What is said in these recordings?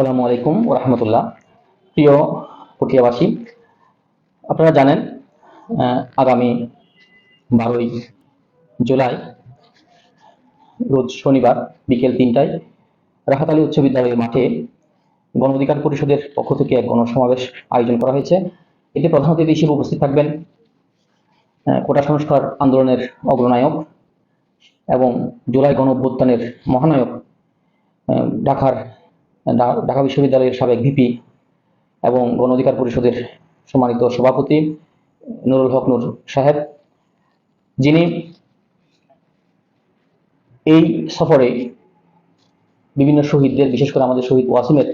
আসসালামু আলাইকুম রহমতুল্লাহ। প্রিয় পটিয়াবাসী আপনারা জানেন আগামী বারোই জুলাই, রোজ শনিবার বিকেল তিনটায় রাহাত আলী উচ্চ বিদ্যালয়ের মাঠে গণ অধিকার পরিষদের পক্ষ থেকে এক গণসমাবেশ আয়োজন করা হয়েছে। এতে প্রধান অতিথি হিসেবে উপস্থিত থাকবেন কোটা সংস্কার আন্দোলনের অগ্রনায়ক এবং জুলাই গণ অভ্যুত্থানের মহানায়ক ঢাকার ঢাকা বিশ্ববিদ্যালয়ের সাবেক ভিপি এবং গণ অধিকার পরিষদের সম্মানিত সভাপতি নুরুল হক নূর সাহেব, যিনি এই সফরে বিভিন্ন শহীদদের, বিশেষ করে আমাদের শহীদ ওয়াসিমের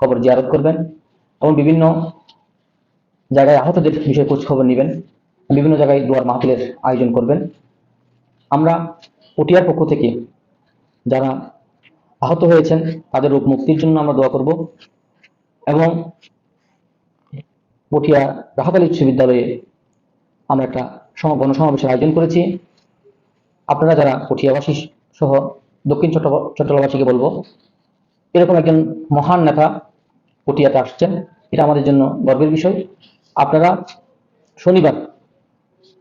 খবর জিয়ারত করবেন এবং বিভিন্ন জায়গায় আহতদের বিষয়ে খোঁজ খবর নেবেন, বিভিন্ন জায়গায় দুয়ার মাহফিলের আয়োজন করবেন। আমরা পটিয়ার পক্ষ থেকে যারা আহত হয়েছেন, তাদের রোগ মুক্তির জন্য আমরা দোয়া করব। এবং পটিয়া রাহাত আলী উচ্চ বিদ্যালয়ে আমরা একটা সম- গণসমাবেশের আয়োজন করেছি। আপনারা যারা পটিয়াবাসী সহ দক্ষিণ চট্ট চট্টলাবাসীকে বলব, এরকম একজন মহান নেতা পটিয়াতে আসছেন। এটা আমাদের জন্য গর্বের বিষয়। আপনারা শনিবার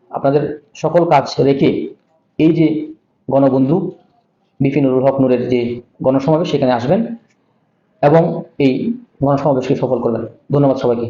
আপনাদের সকল কাজ রেখে এই যে গণবন্ধু বিপিনুরুল হক নূরের যে গণসমাবেশ সেখানে আসবেন এবং এই গণসমাবেশকে সফল করবেন। ধন্যবাদ সবাইকে।